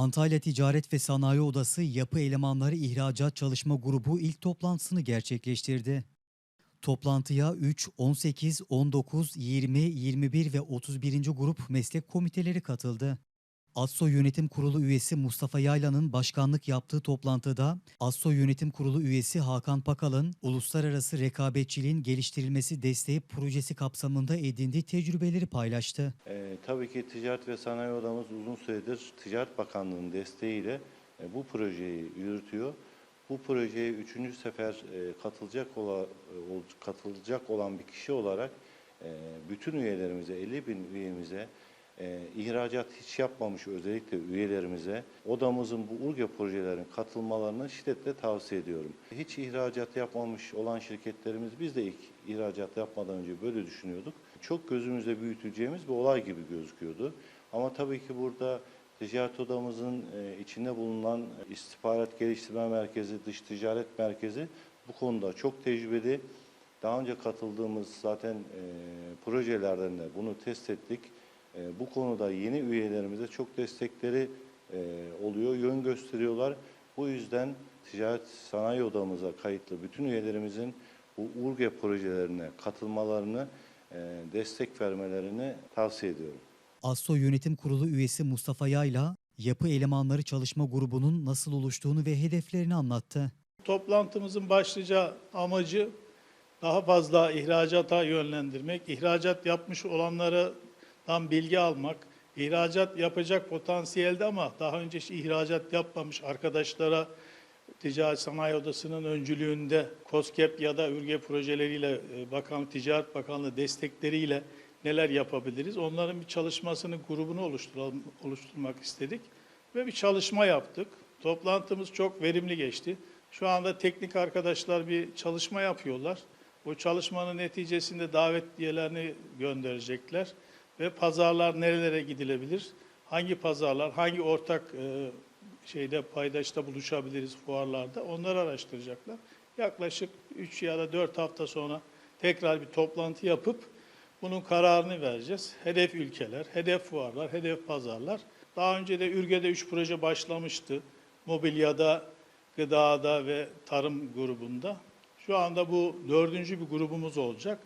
Antalya Ticaret ve Sanayi Odası Yapı Elemanları İhracat Çalışma Grubu ilk toplantısını gerçekleştirdi. Toplantıya 3, 18, 19, 20, 21 ve 31. grup meslek komiteleri katıldı. ASSO Yönetim Kurulu üyesi Mustafa Yaylan'ın başkanlık yaptığı toplantıda ASSO Yönetim Kurulu üyesi Hakan Pakal'ın uluslararası rekabetçiliğin geliştirilmesi desteği projesi kapsamında edindiği tecrübeleri paylaştı. Ee, tabii ki Ticaret ve Sanayi Odamız uzun süredir Ticaret Bakanlığı'nın desteğiyle e, bu projeyi yürütüyor. Bu projeye üçüncü sefer e, katılacak, ola, e, katılacak olan bir kişi olarak e, bütün üyelerimize, 50 bin üyemize, e, ihracat hiç yapmamış özellikle üyelerimize odamızın bu URGE projelerine katılmalarını şiddetle tavsiye ediyorum. Hiç ihracat yapmamış olan şirketlerimiz biz de ilk ihracat yapmadan önce böyle düşünüyorduk. Çok gözümüzde büyüteceğimiz bir olay gibi gözüküyordu. Ama tabii ki burada ticaret odamızın e, içinde bulunan istihbarat geliştirme merkezi, dış ticaret merkezi bu konuda çok tecrübeli. Daha önce katıldığımız zaten e, projelerden de bunu test ettik. E, bu konuda yeni üyelerimize çok destekleri e, oluyor, yön gösteriyorlar. Bu yüzden Ticaret Sanayi Odamıza kayıtlı bütün üyelerimizin bu URGE projelerine katılmalarını, e, destek vermelerini tavsiye ediyorum. ASSO Yönetim Kurulu üyesi Mustafa Yayla, Yapı Elemanları Çalışma Grubu'nun nasıl oluştuğunu ve hedeflerini anlattı. Toplantımızın başlıca amacı daha fazla ihracata yönlendirmek, ihracat yapmış olanlardan bilgi almak, ihracat yapacak potansiyelde ama daha önce hiç ihracat yapmamış arkadaşlara Ticaret Sanayi Odası'nın öncülüğünde COSGAP ya da ÜRGE projeleriyle, e, Bakan Ticaret Bakanlığı destekleriyle neler yapabiliriz? Onların bir çalışmasını, grubunu oluşturalım, oluşturmak istedik ve bir çalışma yaptık. Toplantımız çok verimli geçti. Şu anda teknik arkadaşlar bir çalışma yapıyorlar. Bu çalışmanın neticesinde davetiyelerini gönderecekler ve pazarlar nerelere gidilebilir? Hangi pazarlar, hangi ortak e, şeyde paydaşta buluşabiliriz fuarlarda onları araştıracaklar. Yaklaşık 3 ya da 4 hafta sonra tekrar bir toplantı yapıp bunun kararını vereceğiz. Hedef ülkeler, hedef fuarlar, hedef pazarlar. Daha önce de Ürge'de 3 proje başlamıştı. Mobilyada, gıdada ve tarım grubunda. Şu anda bu dördüncü bir grubumuz olacak.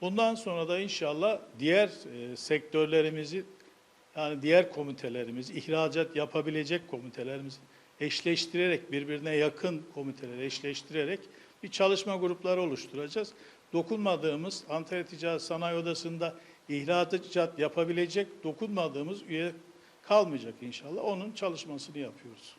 Bundan sonra da inşallah diğer e, sektörlerimizi yani diğer komitelerimiz, ihracat yapabilecek komitelerimizi eşleştirerek, birbirine yakın komiteleri eşleştirerek bir çalışma grupları oluşturacağız. Dokunmadığımız Antalya Ticaret Sanayi Odası'nda ihracat yapabilecek dokunmadığımız üye kalmayacak inşallah. Onun çalışmasını yapıyoruz.